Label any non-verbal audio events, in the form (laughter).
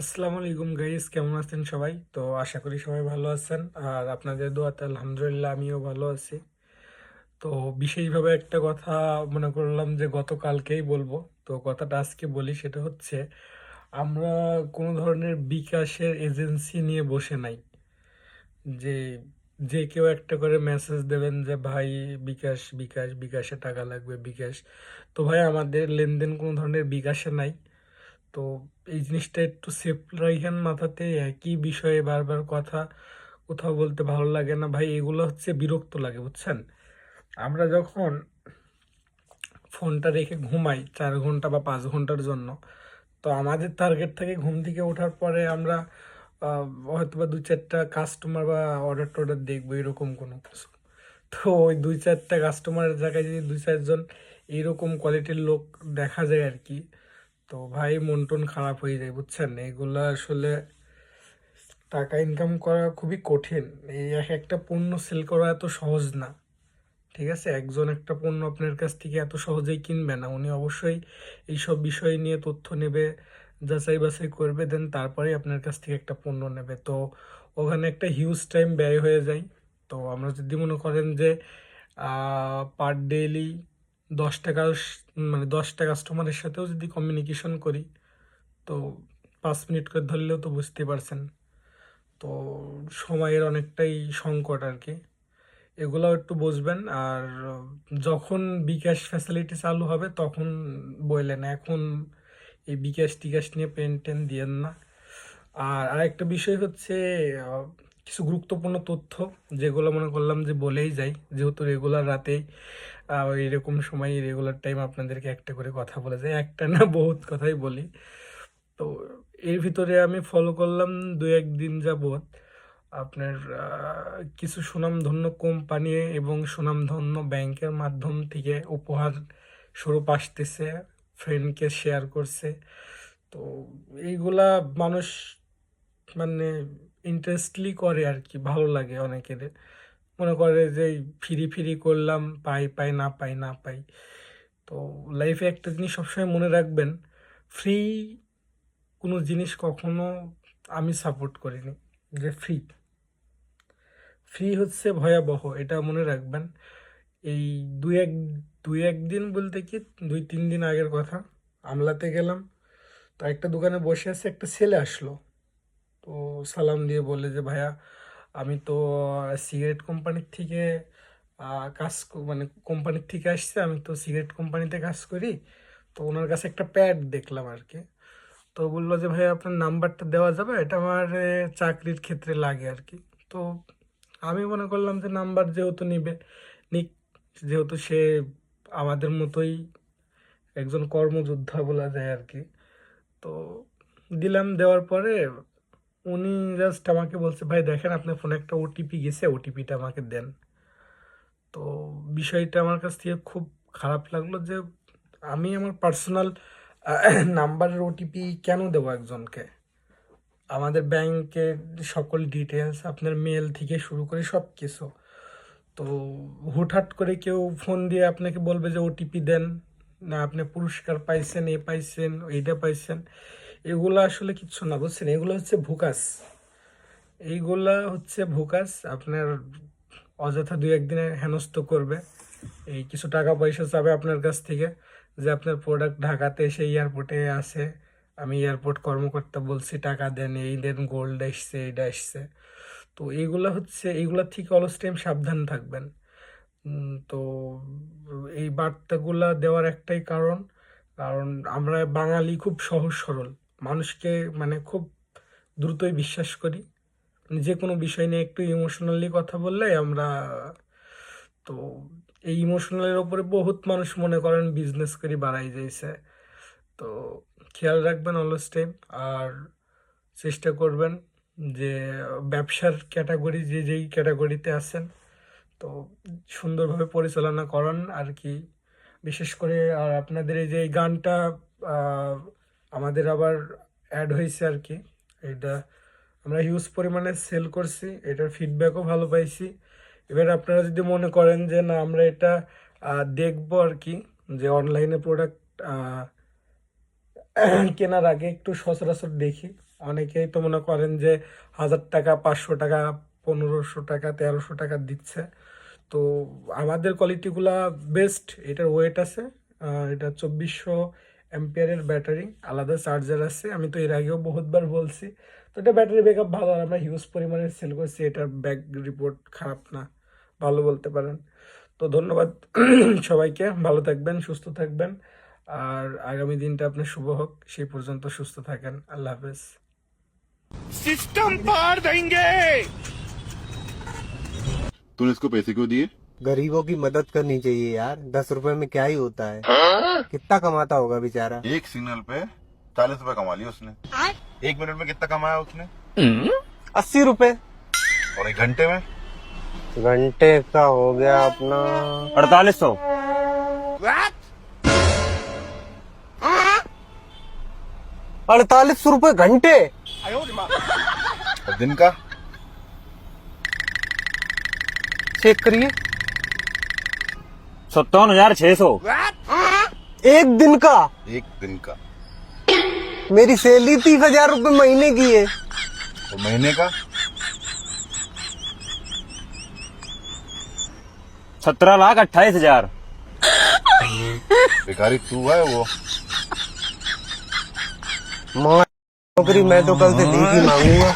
আসসালামু আলাইকুম গাইস কেমন আছেন সবাই? তো আশা করি সবাই ভালো আছেন। আর আপনাদের দোয়াতে আলহামদুলিল্লাহ আমিও ভালো আছি। তো বিশেষভাবে একটা কথা মনে করলাম যে গতকালকেই বলব। তো কথাটা আজকে বলি, সেটা হচ্ছে আমরা কোনো ধরনের বিকাশের এজেন্সি নিয়ে বসে নাই। যে যে কেউ একটা করে মেসেজ দেবেন যে, ভাই, বিকাশ বিকাশ, বিকাশে টাকা লাগবে, বিকাশ। তো ভাই, আমাদের লেনদেন কোনো ধরনের বিকাশে নাই। তো এই জিনিসটা একটু সেফ রাখেন মাথাতে, একই বিষয়ে বারবার কথা, কোথাও বলতে ভালো লাগে না। ভাই, এগুলো হচ্ছে বিরক্ত লাগে, বুঝছেন? আমরা যখন ফোনটা রেখে ঘুমাই চার ঘণ্টা বা পাঁচ ঘণ্টার জন্য, তো আমাদের টার্গেট থেকে ঘুম থেকে ওঠার পরে আমরা হয়তো বা দু চারটা কাস্টমার বা অর্ডার টর্ডার দেখব এরকম কোনো কিছু। তো ওই দুই চারটা কাস্টমারের জায়গায় যদি দুই চারজন এইরকম কোয়ালিটির লোক দেখা যায় আর কি তো ভাই মন টন খারাপ হয়ে যায়, বুঝছেন? এগুলো আসলে টাকা ইনকাম করা খুবই কঠিন। এই এক একটা পণ্য সেল করা এত সহজ না, ঠিক আছে? একজন একটা পণ্য আপনার কাছ থেকে এত সহজেই কিনবে না, উনি অবশ্যই এইসব বিষয় নিয়ে তথ্য নেবে, যাচাই বাছাই করবে দেন তারপরেই আপনার কাছ থেকে একটা পণ্য নেবে। তো ওখানে একটা হিউজ টাইম ব্যয় হয়ে যায়। তো আমরা যদি মনে করেন যে পার ডেইলি দশটা মানে দশটা কাস্টমারের সাথেও যদি কমিউনিকেশন করি, তো পাঁচ মিনিট করে ধরলেও তো বুঝতে পারছেন। তো সময়ের অনেকটাই সংকট আর কি। এগুলোও একটু বুঝবেন, আর যখন বিকাশ ফ্যাসিলিটি চালু হবে তখন বললেন, এখন এই বিকাশ টিকাশ নিয়ে পেন টেন দিয়েন না। আর আরেকটা বিষয় হচ্ছে কিছু গুরুত্বপূর্ণ তথ্য যেগুলো মনে করলাম যে বলেই যাই। যেহেতু রেগুলার রাতেই এরকম সময় রেগুলার টাইম আপনাদেরকে একটা করে কথা বলে যাই। একটা না বহুত কথাই বলি। তো এর ভিতরে আমি ফলো করলাম দু একদিন যাবৎ আপনার কিছু সুনামধন্য কোম্পানি এবং সুনামধন্য ব্যাংকের মাধ্যম থেকে উপহার স্বরূপ আসতেছে ফ্রেন্ডকে শেয়ার করছে। তো এইগুলা মানুষ মানে ইন্টারেস্টলি করে আর কি ভালো লাগে অনেকের। মনে করে যে ফিরি ফিরি করলাম, পাই পাই, না পাই না পাই। তো লাইফে একটা জিনিস সবসময় মনে রাখবেন ফ্রি কোনো জিনিস কখনো আমি সাপোর্ট করিনি, যে ফ্রি ফ্রি হচ্ছে ভয়াবহ, এটা মনে রাখবেন। এই দুই এক, দুই একদিন বলতে কি, দুই তিন দিন আগের কথা, আমলাতে গেলাম, তো একটা দোকানে বসে আছে একটা ছেলে আসলো। তো সালাম দিয়ে বলে যে, ভাইয়া, আমি তো সিগারেট কোম্পানির থেকে কাজ মানে কোম্পানির থেকে আসছে, আমি তো সিগারেট কোম্পানিতে কাজ করি। তো ওনার কাছে একটা প্যাড দেখলাম আর কি তো বলল যে ভাই আপনার নাম্বারটা দেওয়া যাবে? এটা আমার চাকরির ক্ষেত্রে লাগে আর কি তো আমি মনে করলাম যে, নাম্বার যেহেতু নিবে, নিক, যেহেতু সে আমাদের মতোই একজন কর্মযোদ্ধা বলা যায় আর কি তো দিলাম, দেওয়ার পরে উনি জাস্ট আমাকে বলছে, ভাই, দেখেন আপনার ফোনে একটা ওটিপি গেছে ওটিপিটা আমাকে দেন। তো বিষয়টা আমার কাছ থেকে খুব খারাপ লাগল যে আমি আমার পার্সোনাল নাম্বারের ওটিপি কেন দেবো একজনকে? আমাদের ব্যাংকের সকল ডিটেলস আপনার মেল থেকে শুরু করে সব কিছু তো হুটহাট করে কেউ ফোন দিয়ে আপনাকে বলবে যে ওটিপি দেন, না, আপনি পুরস্কার পাইছেন, এ পাইছেন এইটা পাইছেন। এগুলো আসলে কিচ্ছু না, বুঝছেন? এগুলো হচ্ছে ভুকাস। এইগুলা হচ্ছে ভুকাস, আপনার অযথা দুই একদিনে হেনস্থ করবে। এই কিছু টাকা পয়সা চাবে আপনার কাছ থেকে, যে আপনার প্রোডাক্ট ঢাকাতে এসে এয়ারপোর্টে আসে আমি এয়ারপোর্ট কর্মকর্তা বলছি, টাকা দেন, এই দেন গোল্ড এসছে, এইটা এসছে। তো এইগুলা হচ্ছে, এইগুলা থেকে অলস টাইম সাবধান থাকবেন। তো এই বার্তাগুলা দেওয়ার একটাই কারণ কারণ আমরা বাঙালি খুব সহজ সরল। মানুষকে মানে খুব দ্রুতই বিশ্বাস করি। যে কোনো বিষয় নিয়ে একটু ইমোশনালি কথা বললে আমরা তো এই ইমোশনালের ওপরে বহুত মানুষ মনে করেন বিজনেস করি বাড়াই যাইছে। তো খেয়াল রাখবেন অলস টাইম আর চেষ্টা করবেন যে ব্যবসার ক্যাটাগরি যে যেই ক্যাটাগরিতে আছেন, তো সুন্দরভাবে পরিচালনা করান আর কি। বিশেষ করে আর আপনাদের এই যে গানটা আমাদের আবার অ্যাড হয়েছে আর কি। এটা আমরা হিউজ পরিমাণে সেল করছি, এটার ফিডব্যাকও ভালো পাইছি। এবার আপনারা যদি মনে করেন যে না, আমরা এটা দেখব আর কি, যে অনলাইনে প্রোডাক্ট কেনার আগে একটু সচরাচর দেখি। অনেকেই তো মনে করেন যে হাজার টাকা, পাঁচশো টাকা, পনেরোশো টাকা, তেরোশো টাকা দিচ্ছে। তো আমাদের কোয়ালিটিগুলা বেস্ট এটার ওয়েট আছে এটা চব্বিশশো অ্যাম্পিয়ারের ব্যাটারি আলাদা চার্জার আছে আমি তো এর আগেও বহুতবার বলছি তো এটা ব্যাটারি ব্যাকআপ ভালো আর আমরা হিউজ পরিমাণে সেল করছি এটার ব্যাক রিপোর্ট খারাপ না ভালো বলতে পারেন তো ধন্যবাদ (clears throat) সবাইকে ভালো থাকবেন সুস্থ থাকবেন আর আগামী দিনটা আপনার শুভ হোক সেই পর্যন্ত সুস্থ থাকেন আল্লাহ হাফেজ सिस्टम पार देंगे तूने इसको पैसे क्यों दिए गरीबों की मदद करनी चाहिए यार। दस रुपए में क्या ही होता है। कितना कमाता होगा बेचारा। एक सिग्नल पे चालीस रुपए कमा लिया उसने। एक मिनट में कितना कमाया उसने? अस्सी रुपए। और एक घंटे में? घंटे का हो गया अपना। अड़तालीस सौ। अड़तालीस रुपए घंटे। दिन का? चेक करिए। सत्तावन हज़ार छह सौ। एक दिन का? एक दिन का। मेरी सैलरी तीस हज़ार रूपए महीने की है। और महीने का? सत्रह लाख अट्ठाईस हज़ार। भिखारी तू है वो। माँ नौकरी मैं तो कल से भीख ही मांगूँगा।